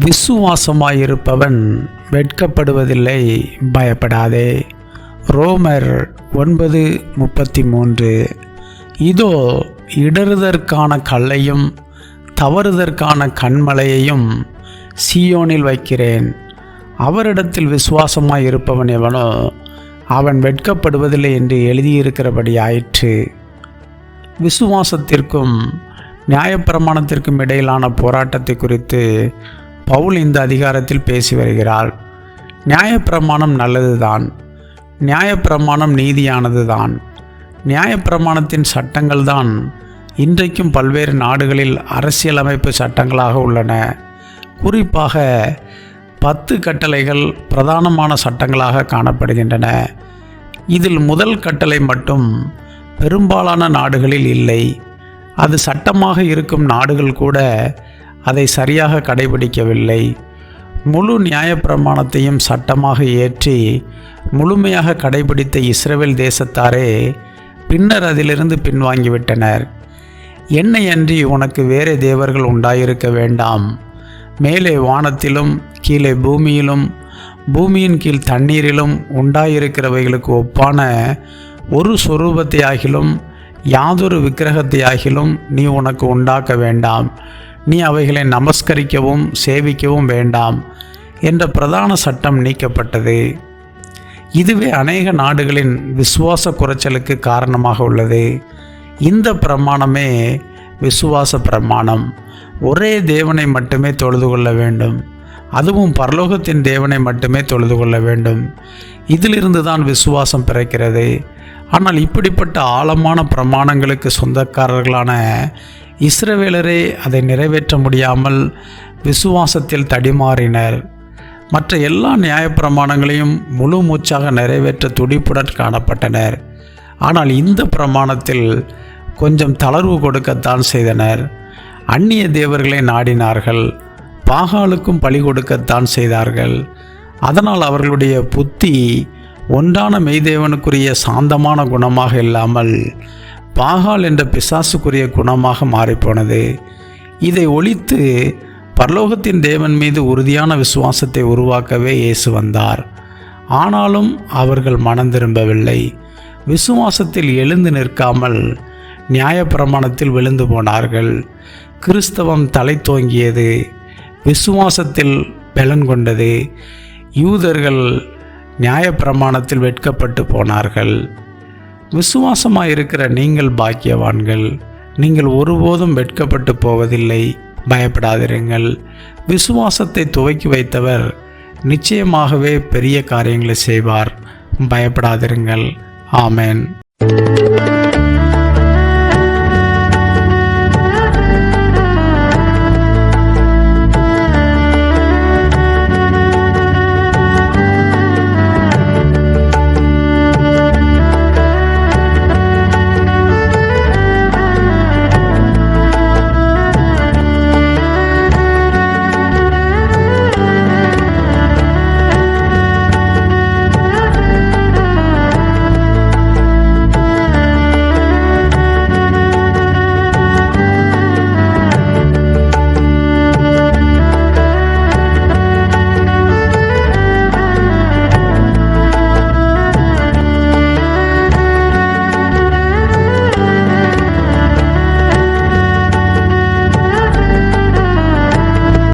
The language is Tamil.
விசுவாசமாயிருப்பவன் வெட்கப்படுவதில்லை பயப்படாதே. ரோமர் ஒன்பது முப்பத்தி மூன்று இதோ இடறுதற்கான கல்லையும் தவறுதற்கான கண்மலையையும் சியோனில் வைக்கிறேன். அவரிடத்தில் விசுவாசமாய் இருப்பவன் எவனோ அவன் வெட்கப்படுவதில்லை என்று எழுதியிருக்கிறபடி ஆயிற்று விசுவாசத்திற்கும் நியாயப்பிரமாணத்திற்கும் இடையிலான போராட்டத்தை குறித்து பவுல் இந்த அதிகாரத்தில் பேசி வருகிறார் நியாயப்பிரமாணம் நல்லதுதான். நியாயப்பிரமாணம் நீதியானதுதான். நியாயப்பிரமாணத்தின் சட்டங்கள் தான் இன்றைக்கும் பல்வேறு நாடுகளில் அரசியலமைப்பு சட்டங்களாக உள்ளன. குறிப்பாக பத்து கட்டளைகள் பிரதானமான சட்டங்களாக காணப்படுகின்றன. இதில் முதல் கட்டளை மட்டும் பெரும்பாலான நாடுகளில் இல்லை. அது சட்டமாக இருக்கும் நாடுகள் கூட அதை சரியாக கடைபிடிக்கவில்லை. முழு நியாயப்பிரமாணத்தையும் சட்டமாக ஏற்றி முழுமையாக கடைபிடித்த இஸ்ரேல் தேசத்தாரே பின்னர் அதிலிருந்து பின்வாங்கிவிட்டனர். என்னை அன்றி உனக்கு வேறு தேவர்கள் உண்டாயிருக்க வேண்டாம். மேலே வானத்திலும் கீழே பூமியிலும் பூமியின் கீழ் தண்ணீரிலும் உண்டாயிருக்கிறவைகளுக்கு ஒப்பான ஒரு சொரூபத்தையாகிலும் யாதொரு விக்கிரகத்தையாகிலும் நீ உனக்கு உண்டாக்க வேண்டாம். நீ அவைகளை நமஸ்கரிக்கவும் சேவிக்கவும் வேண்டாம் என்ற பிரதான சட்டம் நீக்கப்பட்டது. இதுவே அநேக நாடுகளின் விசுவாச குறைச்சலுக்கு காரணமாக உள்ளது. இந்த பிரமாணமே விசுவாச பிரமாணம். ஒரே தேவனை மட்டுமே தொழுது கொள்ள வேண்டும். அதுவும் பரலோகத்தின் தேவனை மட்டுமே தொழுது கொள்ள வேண்டும். இதிலிருந்து தான் விசுவாசம் பிறக்கிறது. ஆனால் இப்படிப்பட்ட ஆழமான பிரமாணங்களுக்கு சொந்தக்காரர்களான இஸ்ரவேலரே அதை நிறைவேற்ற முடியாமல் விசுவாசத்தில் தடிமாறினர். மற்ற எல்லா நியாயப்பிரமாணங்களையும் முழு மூச்சாக நிறைவேற்ற துடிப்புடன் காணப்பட்டனர். ஆனால் இந்த பிரமாணத்தில் கொஞ்சம் தளர்வு கொடுக்கத்தான் செய்தனர். அந்நிய தேவர்களை நாடினார்கள். பாகாலுக்கும் பழி கொடுக்கத்தான் செய்தார்கள். அதனால் அவர்களுடைய புத்தி ஒன்றான மெய்தேவனுக்குரிய சாந்தமான குணமாக இல்லாமல் பாகால் என்ற பிசாசுக்குரிய குணமாக மாறிப்போனது. இதை ஒழித்து பரலோகத்தின் தேவன் மீது உறுதியான விசுவாசத்தை உருவாக்கவே இயேசு வந்தார். ஆனாலும் அவர்கள் மனம் திரும்பவில்லை. விசுவாசத்தில் எழுந்து நிற்காமல் நியாயப்பிரமாணத்தில் விழுந்து போனார்கள். கிறிஸ்தவம் தலை தோங்கியது. விசுவாசத்தில் பலன் கொண்டது. யூதர்கள் நியாயப்பிரமாணத்தில் வெட்கப்பட்டு போனார்கள். விசுவாசமாக இருக்கிற நீங்கள் பாக்கியவான்கள் நீங்கள் ஒருபோதும் வெட்கப்பட்டு போவதில்லை. பயப்படாதிருங்கள். விசுவாசத்தை துவக்கி வைத்தவர் நிச்சயமாகவே பெரிய காரியங்களை செய்வார். பயப்படாதிருங்கள். ஆமேன்.